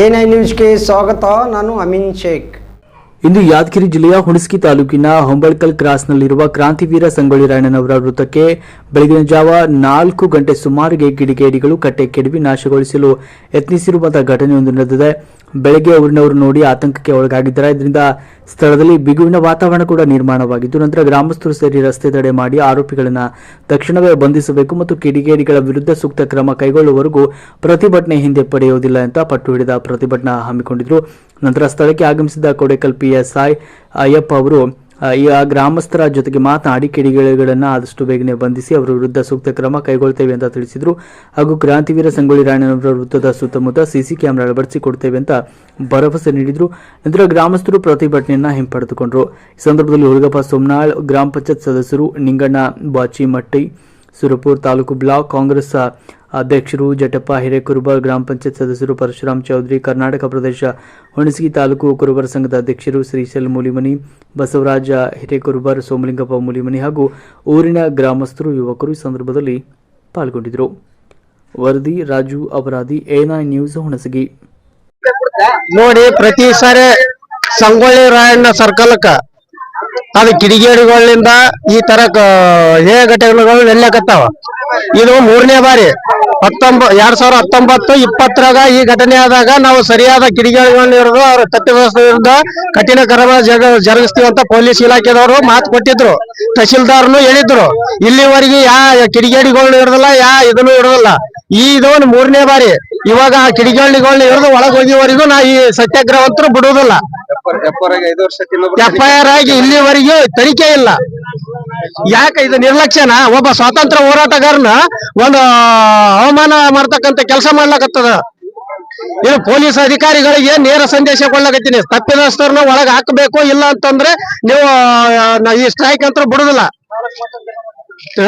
N I ನ್ಯೂಸ್ಗೆ ಸ್ವಾಗತ, ನಾನು ಅಮಿನ್ ಶೇಖ್. ಇಂದು ಯಾದಗಿರಿ ಜಿಲ್ಲೆಯ ಹುಣಸ್ಕಿ ತಾಲೂಕಿನ ಹೊಂಬಳ್ಕಲ್ ಕ್ರಾಸ್ನಲ್ಲಿರುವ ಕ್ರಾಂತಿವೀರ ಸಂಗೊಳ್ಳಿ ರಾಯಣ್ಣನವರ ವೃತ್ತಕ್ಕೆ ಬೆಳಗಿನ ಜಾವ ನಾಲ್ಕು ಗಂಟೆ ಸುಮಾರಿಗೆ ಗಿಡಿಗೇಡಿಗಳು ಕಟ್ಟೆ ಕೆಡವಿ ನಾಶಗೊಳಿಸಲು ಯತ್ನಿಸಿರುವಂತಹ ಘಟನೆಯೊಂದು ನಡೆದಿದೆ. ಬೆಳಗ್ಗೆ ಊರಿನವರು ನೋಡಿ ಆತಂಕಕ್ಕೆ ಒಳಗಾಗಿದ್ದಾರೆ, ಇದರಿಂದ ಸ್ಥಳದಲ್ಲಿ ಬಿಗುವಿನ ವಾತಾವರಣ ಕೂಡ ನಿರ್ಮಾಣವಾಗಿದ್ದು ನಂತರ ಗ್ರಾಮಸ್ಥರು ಸೇರಿ ರಸ್ತೆ ತಡೆ ಮಾಡಿ ಆರೋಪಿಗಳನ್ನು ತಕ್ಷಣವೇ ಬಂಧಿಸಬೇಕು ಮತ್ತು ಕಿಡಿಗೇಡಿಗಳ ವಿರುದ್ಧ ಸೂಕ್ತ ಕ್ರಮ ಕೈಗೊಳ್ಳುವವರೆಗೂ ಪ್ರತಿಭಟನೆ ಹಿಂದೆ ಪಡೆಯುವುದಿಲ್ಲ ಅಂತ ಪಟ್ಟು ಹಿಡಿದ ಪ್ರತಿಭಟನಾ ಹಮ್ಮಿಕೊಂಡಿದ್ರು. ನಂತರ ಸ್ಥಳಕ್ಕೆ ಆಗಮಿಸಿದ ಕೊಡೆಕಲ್ ಪಿಎಸ್ಐ ಅಯ್ಯಪ್ಪ ಅವರು ಈ ಗ್ರಾಮಸ್ಥರ ಜೊತೆಗೆ ಮಾತನಾಡಿ ಕಿಡಿಗೇಡಿಗಳನ್ನು ಆದಷ್ಟು ಬೇಗನೆ ಬಂಧಿಸಿ ಅವರ ವಿರುದ್ಧ ಸೂಕ್ತ ಕ್ರಮ ಕೈಗೊಳ್ತೇವೆ ಅಂತ ತಿಳಿಸಿದರು. ಹಾಗೂ ಕ್ರಾಂತಿವೀರ ಸಂಗೊಳ್ಳಿ ರಾಯಣ್ಣನವರ ವೃತ್ತದ ಸುತ್ತಮುತ್ತ ಸಿಸಿ ಕ್ಯಾಮೆರಾ ಅಳವಡಿಸಿಕೊಡ್ತೇವೆ ಅಂತ ಭರವಸೆ ನೀಡಿದರು. ನಂತರ ಗ್ರಾಮಸ್ಥರು ಪ್ರತಿಭಟನೆಯನ್ನ ಹಿಂಪಡೆದುಕೊಂಡರು. ಈ ಸಂದರ್ಭದಲ್ಲಿ ಹುರುಗಪ್ಪ ಸೋಮನಾಳ್, ಗ್ರಾಮ ಪಂಚಾಯತ್ ಸದಸ್ಯರು ನಿಂಗಣ್ಣ ಬಾಚಿಮಟ್ಟಿ ಸುರಪುರ್ ತಾಲೂಕು ಬ್ಲಾಕ್ ಕಾಂಗ್ರೆಸ್ ಅಧ್ಯಕ್ಷರು ಜಟಪ್ಪ ಹಿರೇಕುರುಬರ್ ಗ್ರಾಮ ಪಂಚಾಯತ್ ಸದಸ್ಯರು ಪರಶುರಾಮ್ ಚೌಧರಿ, ಕರ್ನಾಟಕ ಪ್ರದೇಶ ಹುಣಸಗಿ ತಾಲೂಕು ಕುರುಬರ ಸಂಘದ ಅಧ್ಯಕ್ಷರು ಶ್ರೀಶೈಲ್ ಮೂಲಿಮನಿ, ಬಸವರಾಜ ಹಿರೇಕುರುಬರ್ ಸೋಮಲಿಂಗಪ್ಪ ಮೂಲಿಮನಿ ಹಾಗೂ ಊರಿನ ಗ್ರಾಮಸ್ಥರು ಯುವಕರು ಈ ಸಂದರ್ಭದಲ್ಲಿ ಪಾಲ್ಗೊಂಡಿದ್ದರು. ವರದಿ, ರಾಜು ಅಪರಾಧಿ ಎನಾ ನ್ಯೂಸ್ ಹುಣಸಗಿ. ನೋಡಿ, ಪ್ರತಿ ಸಾರಿ ಸಂಗೊಳ್ಳಿ ರಾಯಣ್ಣ ಸರ್ಕಲ್ಕ ಅದು ಕಿಡಿಗೇಡಿಗಳಿಂದ ಈ ತರ ಕ- ಹೇ ಘಟನೆಗಳು ನೆಲ್ಲಕತ್ತಾವ ಇದು ಮೂರನೇ ಬಾರಿ. ಹತ್ತೊಂಬ ಎರಡ್ ಸಾವಿರ ಹತ್ತೊಂಬತ್ತು ಇಪ್ಪತ್ತರಾಗ ಈ ಘಟನೆ ಆದಾಗ ನಾವು ಸರಿಯಾದ ಕಿಡಿಗೇಡಿಗಳನ್ನ ಹಿಡಿದು ಅವ್ರ ತಪ್ಪಿತಸ್ಥರ ವಿರುದ್ಧ ಕಠಿಣ ಕ್ರಮ ಜಗ- ಜರುಗಿಸ್ತೀವಿ ಅಂತ ಪೊಲೀಸ್ ಇಲಾಖೆದವರು ಮಾತು ಕೊಟ್ಟಿದ್ರು. ತಹಶೀಲ್ದಾರ್ನು ಹೇಳಿದ್ರು. ಇಲ್ಲಿವರೆಗೆ ಯಾ ಕಿಡಿಗೇಡಿಗಳನ್ನ ಹಿಡಿದಿಲ್ಲ ಯಾ ಇದನ್ನು ಹಿಡಿದಿಲ್ಲ. ಈ ಇದು ಒಂದು ಮೂರನೇ ಬಾರಿ. ಇವಾಗ ಆ ಕಿಡಿಗೇಡಿಗಳನ್ನ ಹಿಡಿದು ಒಳಗ್ ಹೋಗಿವರೆಗೂ ನಾ ಈ ಸತ್ಯಾಗ್ರಹವಂತರು ಬಿಡುವುದಿಲ್ಲ. ಎಫ್ಐಆರ್ ಆಗಿ ಇಲ್ಲಿವರೆಗೂ ತನಿಖೆ ಇಲ್ಲ. ಯಾಕೆ ಇದು ನಿರ್ಲಕ್ಷ್ಯನ? ಒಬ್ಬ ಸ್ವಾತಂತ್ರ್ಯ ಹೋರಾಟಗಾರನ ಒಂದು ಅವಮಾನ ಮಾಡ್ತಕ್ಕಂತ ಕೆಲಸ ಮಾಡ್ಲಕತ್ತದ. ಇದು ಪೊಲೀಸ್ ಅಧಿಕಾರಿಗಳಿಗೆ ನೇರ ಸಂದೇಶ ಕೊಡ್ಲಕತ್ತೀನಿ. ತಪ್ಪಿದಷ್ಟರನ್ನ ಒಳಗೆ ಹಾಕಬೇಕು ಇಲ್ಲ ಅಂತಂದ್ರೆ ನೀವು ಈ ಸ್ಟ್ರೈಕ್ ಅಂತ ಬಿಡುದಿಲ್ಲ.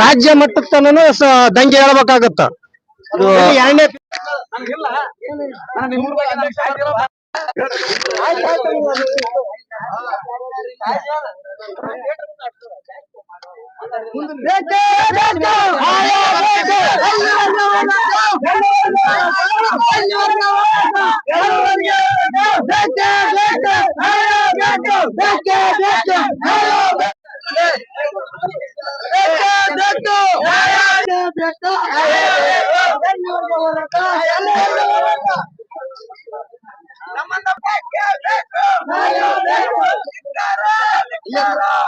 ರಾಜ್ಯ ಮಟ್ಟದ ತನನು ದಂಗೆ ಹೇಳ್ಬೇಕಾಗತ್ತ. ಎರಡನೇ Yeah.